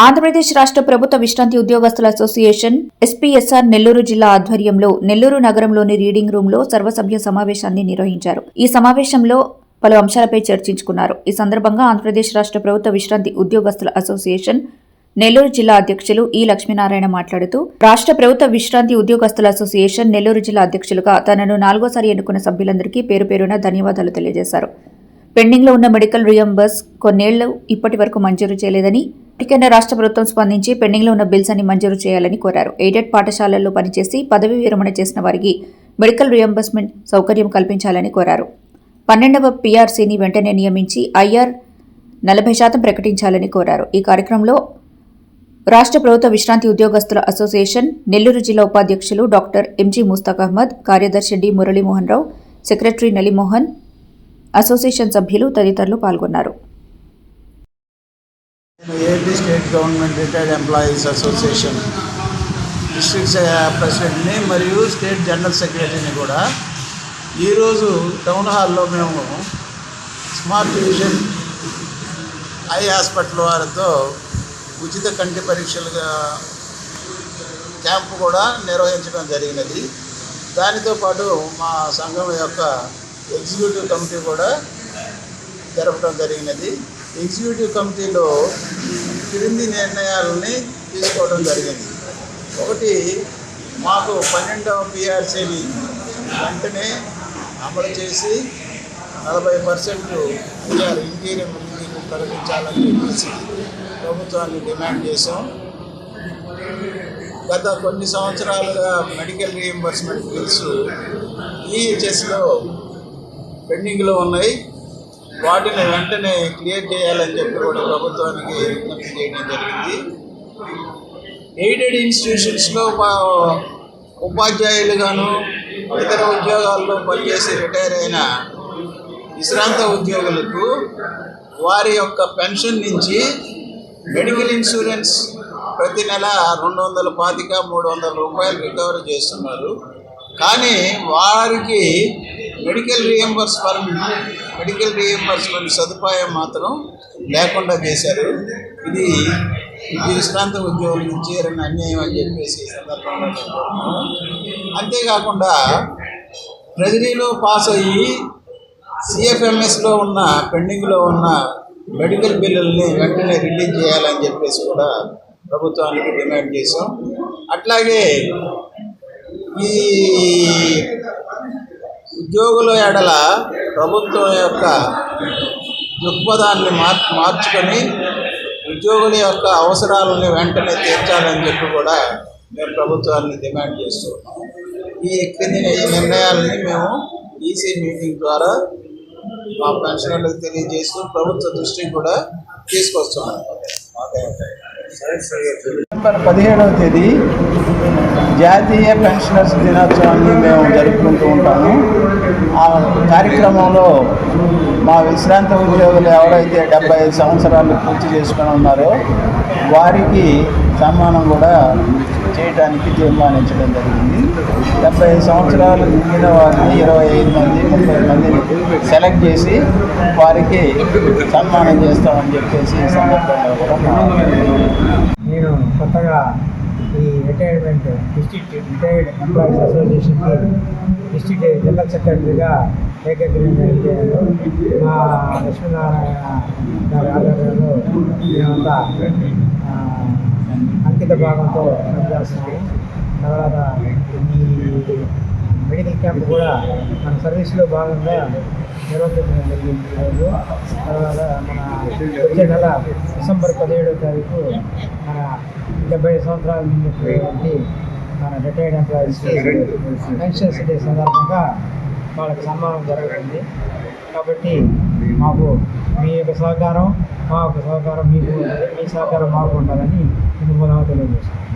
ఆంధ్రప్రదేశ్ రాష్ట్ర ప్రభుత్వ విశ్రాంతి ఉద్యోగస్తుల అసోసియేషన్ ఎస్పీఎస్ఆర్ నెల్లూరు జిల్లా ఆధ్వర్యంలో నెల్లూరు నగరంలోని రీడింగ్ రూమ్లో సర్వసభ్య సమావేశాన్ని నిర్వహించారు. ఈ సమావేశంలో పలు అంశాలపై చర్చించుకున్నారు. ఈ సందర్భంగా ఆంధ్రప్రదేశ్ రాష్ట్ర ప్రభుత్వ విశ్రాంతి ఉద్యోగస్తుల అసోసియేషన్ నెల్లూరు జిల్లా అధ్యక్షులు ఈ లక్ష్మీనారాయణ మాట్లాడుతూ రాష్ట్ర ప్రభుత్వ విశ్రాంతి ఉద్యోగస్తుల అసోసియేషన్ నెల్లూరు జిల్లా అధ్యక్షులుగా తనను నాలుగోసారి ఎన్నుకున్న సభ్యులందరికీ పేరు పేరున ధన్యవాదాలు తెలియజేశారు. పెండింగ్లో ఉన్న మెడికల్ రియంబర్స్ కొన్నేళ్ళు ఇప్పటి వరకు మంజూరు చేయలేదని ఇప్పటికైనా రాష్ట్ర ప్రభుత్వం స్పందించి పెండింగ్లో ఉన్న బిల్స్ అన్ని మంజూరు చేయాలని కోరారు. ఎయిడెడ్ పాఠశాలల్లో పనిచేసి పదవి విరమణ చేసిన వారికి మెడికల్ రియంబర్స్మెంట్ సౌకర్యం కల్పించాలని కోరారు. పన్నెండవ పీఆర్సీని వెంటనే నియమించి ఐఆర్ నలభై శాతం ప్రకటించాలని కోరారు. ఈ కార్యక్రమంలో రాష్ట్ర ప్రభుత్వ విశ్రాంతి ఉద్యోగస్తుల అసోసియేషన్ నెల్లూరు జిల్లా ఉపాధ్యక్షులు డాక్టర్ ఎంజీ ముస్తాక్ అహ్మద్ కార్యదర్శి D Muralimohan Rao secretary Nalimohan association సభ్యులు తదితరులు పాల్గొన్నారు. AP state government retired employees association district ప్రెసిడెంట్ని మరియు స్టేట్ జనరల్ సెక్రటరీని కూడా ఈరోజు టౌన్ హాల్లో మేము స్మార్ట్ విజన్ ఐ హాస్పిటల్ వారితో ఉచిత కంటి పరీక్షలుగా క్యాంపు కూడా నిర్వహించడం జరిగినది. దానితో పాటు మా సంఘం యొక్క ఎగ్జిక్యూటివ్ కమిటీ కూడా జరపడం జరిగినది. ఎగ్జిక్యూటివ్ కమిటీలో క్రింది నిర్ణయాలని తీసుకోవడం జరిగింది. ఒకటి మాకు పన్నెండవ పిఆర్సీని వెంటనే అమలు చేసి నలభై పర్సెంట్ పిఆర్ ఇంటీరియర్ మీకు తొలగించాలని చెప్పేసి ప్రభుత్వాన్ని డిమాండ్ చేశాం. గత కొన్ని సంవత్సరాలుగా మెడికల్ రీఎంబర్స్మెంట్ బిల్స్ ఈహెచ్ఎస్లో పెండింగ్లో ఉన్నాయి. వాటిని వెంటనే క్లియర్ చేయాలని చెప్పి కూడా ప్రభుత్వానికి విజ్ఞప్తి చేయడం జరిగింది. ఎయిడెడ్ ఇన్స్టిట్యూషన్స్లో ఉపాధ్యాయులుగాను ఇతర ఉద్యోగాల్లో పనిచేసి రిటైర్ అయిన విశ్రాంత ఉద్యోగులకు వారి యొక్క పెన్షన్ నుంచి మెడికల్ ఇన్సూరెన్స్ ప్రతి నెల రెండు వందల పాతిక మూడు వందల రూపాయలు రికవరీ చేస్తున్నారు. కానీ వారికి మెడికల్ రియంబర్స్మెంట్ మెడికల్ రియంబర్స్మెంట్ సదుపాయం మాత్రం లేకుండా చేశారు. ఇది విశ్రాంత ఉద్యోగులకు చేరని అన్యాయం అని చెప్పేసి సందర్భంగా అంతేకాకుండా ట్రెజరీలో పాస్ అయ్యి సిఎఫ్ఎంఎస్లో ఉన్న పెండింగ్లో ఉన్న మెడికల్ బిల్లుల్ని వెంటనే రిలీజ్ చేయాలని చెప్పేసి కూడా ప్రభుత్వానికి డిమాండ్ చేశాం. అట్లాగే ఈ ఉద్యోగుల ఎడల ప్రభుత్వం యొక్క దృక్పథాన్ని మార్ మార్చుకొని ఉద్యోగుల యొక్క అవసరాలను వెంటనే తీర్చాలని చెప్పి కూడా మేము ప్రభుత్వాన్ని డిమాండ్ చేస్తున్నాం ఈ క్రింది ఈ నిర్ణయాలని మేము ఈసీ మీటింగ్ ద్వారా మా పెన్షనర్లకు తెలియజేస్తూ ప్రభుత్వ దృష్టికి కూడా తీసుకొస్తున్నాం. సెప్టెంబర్ పదిహేడవ తేదీ జాతీయ పెన్షనర్స్ దినోత్సవాన్ని మేము జరుపుకుంటూ ఉంటాము. ఆ కార్యక్రమంలో మా విశ్రాంత ఉద్యోగులు ఎవరైతే డెబ్బై ఐదు సంవత్సరాలు పూర్తి చేసుకొని ఉన్నారో వారికి సన్మానం కూడా చేయడానికి తీర్మానించడం జరిగింది. డెబ్బై ఐదు సంవత్సరాలు మిగిలిన వారిని ఇరవై ఐదు మంది ముప్పై మందిని సెలెక్ట్ చేసి వారికి సన్మానం చేస్తామని చెప్పేసి సందర్భంగా కూడా నేను కొత్తగా ఈ రిటైర్మెంట్ డిస్ట్రిక్ట్ రిటైర్డ్ ఎంప్లాయీస్ అసోసియేషన్కి డిస్ట్రిక్ట్ జనరల్ సెక్రటరీగా ఏకగ్రీవం మా లక్ష్మీనారాయణ గారి ఆధ్వర్యంలో మేమంతా అంకిత భాగంతో పనిచేస్తున్నాము. తర్వాత ఈ మెడికల్ క్యాంప్ కూడా మన సర్వీస్లో భాగంగా నిర్వహించడం జరిగింది. ఈరోజు తర్వాత మన వచ్చే నెల డిసెంబర్ పదిహేడవ తారీఖు మన డెబ్బై సంవత్సరాల నుండి మన రిటైర్డ్ ఎంప్లాయీస్ పెన్షన్స్ డే సందర్భంగా వాళ్ళకి సన్మానం జరుగుతుంది. కాబట్టి మాకు మీ యొక్క సహకారం మా యొక్క సహకారం మీకు మీ సహకారం మాకు ఉండాలని ఇందుకు మూలంగా